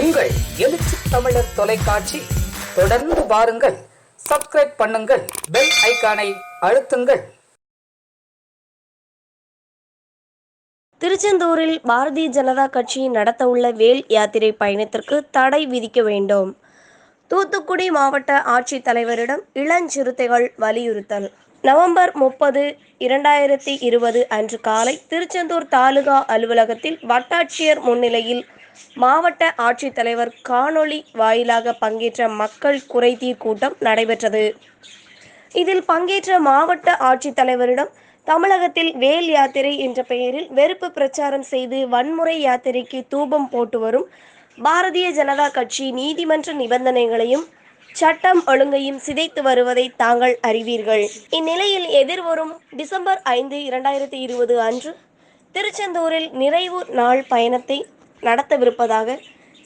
உங்கள் எழுச்சி தமிழர் தொலைக்காட்சி தொடர்ந்து பாருங்கள் சப்ஸ்கிரைப் பண்ணுங்கள். பெல் ஐக்கானை அழுத்துங்கள். திருச்செந்தூரில் பாரதிய ஜனதா கட்சி நடத்தவுள்ள வேல் யாத்திரை பயணத்திற்கு தடை விதிக்க வேண்டும். தூத்துக்குடி மாவட்ட ஆட்சித்தலைவரிடம் இளஞ்சிறுத்தைகள் வலியுறுத்தல். நவம்பர் முப்பது இரண்டாயிரத்தி இருபது அன்று காலை திருச்செந்தூர் தாலுகா அலுவலகத்தில் வட்டாட்சியர் முன்னிலையில் மாவட்ட ஆட்சித்தலைவர் காணொளி வாயிலாக பங்கேற்ற மக்கள் குறைதீர் கூட்டம் நடைபெற்றது. இதில் பங்கேற்ற மாவட்ட ஆட்சித்தலைவரிடம் தமிழகத்தில் வேல் யாத்திரை என்ற பெயரில் வெறுப்பு பிரச்சாரம் செய்து வன்முறை யாத்திரைக்கு தூபம் போட்டு வரும் பாரதிய ஜனதா கட்சி நீதிமன்ற நிபந்தனைகளையும் சட்டம் ஒழுங்கையும் சிதைத்து வருவதை தாங்கள் அறிவீர்கள். இந்நிலையில் எதிர்வரும் டிசம்பர் ஐந்து இரண்டாயிரத்தி இருபது அன்று திருச்செந்தூரில் நிறைவு நாள் பயணத்தை நடத்தவிருப்பதாக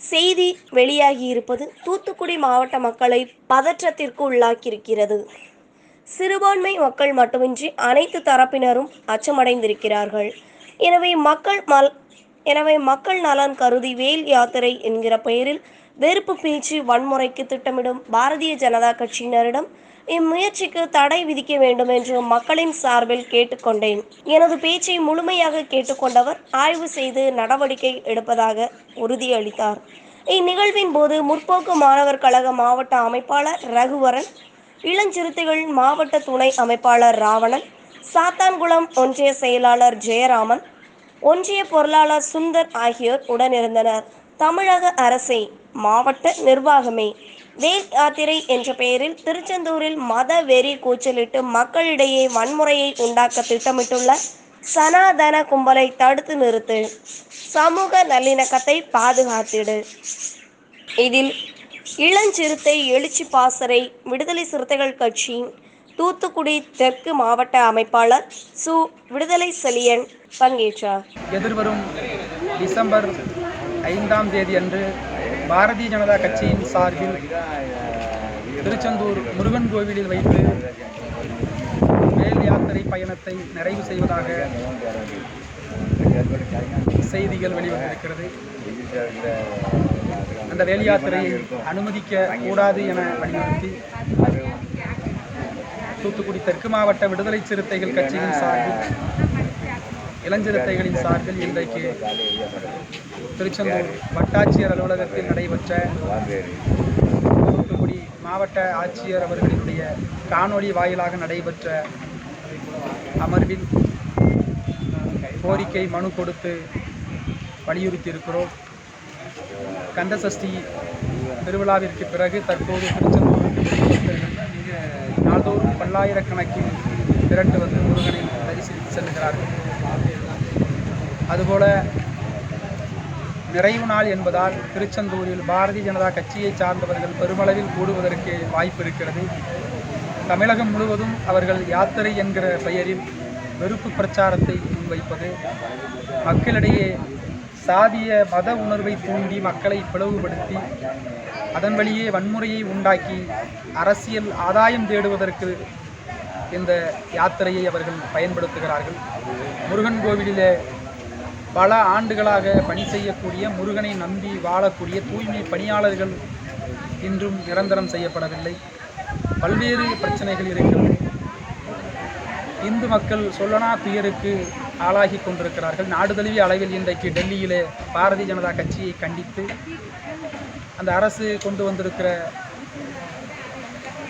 செய்தி வெளியாகியிருப்பது தூத்துக்குடி மாவட்ட மக்களை பதற்றத்திற்கு உள்ளாக்கியிருக்கிறது. சிறுபான்மை மக்கள் மட்டுமின்றி அனைத்து தரப்பினரும் அச்சமடைந்திருக்கிறார்கள். எனவே மக்கள் மல் எனவே மக்கள் நலன் கருதி வேல் யாத்திரை என்கிற பெயரில் வெறுப்பு பேச்சு வன்முறைக்கு திட்டமிடும் பாரதிய ஜனதா கட்சியினரிடம் இம்முயற்சிக்கு தடை விதிக்க வேண்டும் என்று மக்களின் சார்பில் கேட்டுக்கொண்டேன். எனது பேச்சை முழுமையாக கேட்டுக்கொண்டவர் ஆய்வு செய்து நடவடிக்கை எடுப்பதாக உறுதியளித்தார். இந்நிகழ்வின் போது முற்போக்கு மாணவர் கழக மாவட்ட அமைப்பாளர் ரகுவரன் இளஞ்சிறுத்தைகள் மாவட்ட துணை அமைப்பாளர் ராவணன் சாத்தான்குளம் ஒன்றிய செயலாளர் ஜெயராமன் ஒன்றிய பொருளாளர் சுந்தர் ஆகியோர் உடனிருந்தனர். தமிழக அரசே மாவட்ட நிர்வாகமே. வேல் யாத்திரை என்ற பெயரில் திருச்செந்தூரில் மத வெறி கூச்சலிட்டு மக்களிடையே வன்முறையை உண்டாக்க திட்டமிட்டுள்ள சனாதன கும்பலை தடுத்து நிறுத்து. சமூக நல்லிணக்கத்தை பாதுகாத்திடு. இதில் இளஞ்சிறுத்தை எழுச்சி பாசறை விடுதலை சிறுத்தைகள் கட்சியின் தூத்துக்குடி தெற்கு மாவட்ட அமைப்பாளர் சு. விடுதலை செலியன் பங்கேற்றார். எதிர்வரும் டிசம்பர் ஐந்தாம் தேதி அன்று பாரதிய ஜனதா கட்சியின் சார்பில் திருச்செந்தூர் முருகன் கோவிலில் வைத்து மேல் யாத்திரை பயணத்தை நிறைவு செய்வதாக செய்திகள் வெளிவந்திருக்கிறது. அந்த வேல் யாத்திரையை அனுமதிக்க கூடாது என வலியுறுத்தி தூத்துக்குடி தெற்கு மாவட்ட விடுதலை சிறுத்தைகள் கட்சியின் சார்பில் இளஞ்சிறுத்தைகளின் சார்பில் இன்றைக்கு திருச்செந்தூர் வட்டாட்சியர் அலுவலகத்தில் நடைபெற்ற தூத்துக்குடி மாவட்ட ஆட்சியர் அவர்களினுடைய காணொளி வாயிலாக நடைபெற்ற அமர்வில் கோரிக்கை மனு கொடுத்து வலியுறுத்தியிருக்கிறோம். கந்தசஷ்டி திருவிழாவிற்கு பிறகு தற்போது திருச்செந்தூர் நாள்தோறும் பல்லாயிரக்கணக்கில் திரண்டு வந்து முருகனை தரிசித்து செல்கிறார்கள். அதுபோல நிறைவு நாள் என்பதால் திருச்செந்தூரில் பாரதிய ஜனதா கட்சியை சார்ந்தவர்கள் பெருமளவில் கூடுவதற்கு வாய்ப்பு இருக்கிறது. தமிழகம் முழுவதும் அவர்கள் யாத்திரை என்கிற பெயரில் வெறுப்பு பிரச்சாரத்தை முன்வைப்பது மக்களிடையே சாதிய மத உணர்வை தூண்டி மக்களை பிளவுபடுத்தி அதன் வழியே வன்முறையை உண்டாக்கி அரசியல் ஆதாயம் தேடுவதற்கு இந்த யாத்திரையை அவர்கள் பயன்படுத்துகிறார்கள். முருகன் கோவிலில் பல ஆண்டுகளாக பணி செய்யக்கூடிய முருகனை நம்பி வாழக்கூடிய தூய்மை பணியாளர்கள் இன்றும் நிரந்தரம் செய்யப்படவில்லை. பல்வேறு பிரச்சனைகள் இருக்கிறது இந்து மக்கள் சொல்லனா துயருக்கு ஆளாகி கொண்டிருக்கிறார்கள். நாடு தழுவிய அளவில் இன்றைக்கு டெல்லியிலே பாரதிய ஜனதா கட்சியை கண்டித்து அந்த அரசு கொண்டு வந்திருக்கிற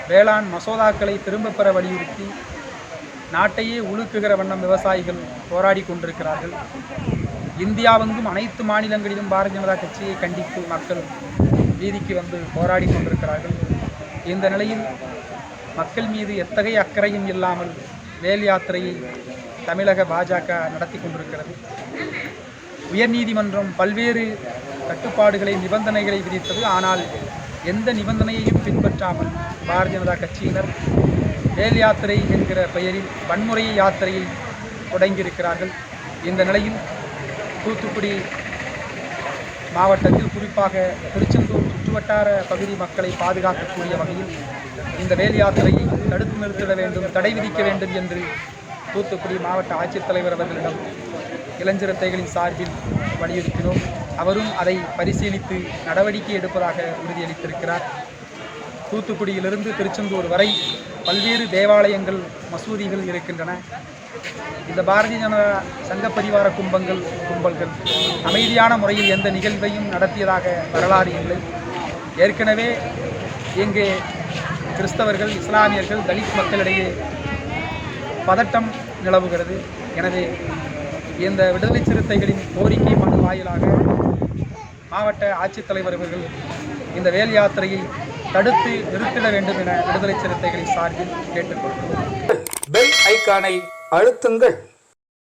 வேளாண் மசோதாக்களை திரும்பப் பெற வலியுறுத்தி நாட்டையே உழுக்குகிற வண்ணம் விவசாயிகள் போராடி கொண்டிருக்கிறார்கள். இந்தியாவெங்கும் அனைத்து மாநிலங்களிலும் பாரதிய ஜனதா கட்சியை கண்டித்து மக்கள் வீதிக்கு வந்து போராடி கொண்டிருக்கிறார்கள். இந்த நிலையில் மக்கள் மீது எத்தகைய அக்கறையும் இல்லாமல் வேல் யாத்திரையை தமிழக பாஜக நடத்தி கொண்டிருக்கிறது. உயர்நீதிமன்றம் பல்வேறு கட்டுப்பாடுகளை நிபந்தனைகளை விதித்தது. ஆனால் எந்த நிபந்தனையையும் பின்பற்றாமல் பாரதிய ஜனதா கட்சியினர் வேல் யாத்திரை என்கிற பெயரில் வன்முறை யாத்திரையை தொடங்கியிருக்கிறார்கள். இந்த நிலையில் தூத்துக்குடி மாவட்டத்தில் குறிப்பாக திருச்செந்தூர் சுற்றுவட்டார பகுதி மக்களை பாதுகாக்கக்கூடிய வகையில் இந்த வேல் யாத்திரையை தடுத்து நிறுத்திட வேண்டும் தடை விதிக்க வேண்டும் என்று தூத்துக்குடி மாவட்ட ஆட்சித்தலைவர் அவர்களிடம் இளஞ்சிறுத்தைகளின் சார்பில் வலியுறுத்தினோம். அவரும் அதை பரிசீலித்து நடவடிக்கை எடுப்பதாக உறுதியளித்திருக்கிறார். தூத்துக்குடியிலிருந்து திருச்செந்தூர் வரை பல்வேறு தேவாலயங்கள் மசூதிகள் இருக்கின்றன. இந்த பாரதிய ஜனதா சங்க பரிவார கும்பங்கள் கும்பல்கள் அமைதியான முறையில் எந்த நிகழ்வையும் நடத்தியதாக வரலாறு இல்லை. ஏற்கனவே இங்கே கிறிஸ்தவர்கள் இஸ்லாமியர்கள் தலித் மக்களிடையே பதட்டம் நிலவுகிறது. எனவே இந்த விடுதலை சிறுத்தைகளின் கோரிக்கை மனு வாயிலாக மாவட்ட ஆட்சித்தலைவர் இவர்கள் இந்த வேல் யாத்திரையை தடுத்து நிறுத்திட வேண்டும் என விடுதலை சிறுத்தைகளின் சார்பில் கேட்டுக்கொள்கிறோம். பெல் ஐக்கானை அழுத்துங்கள்.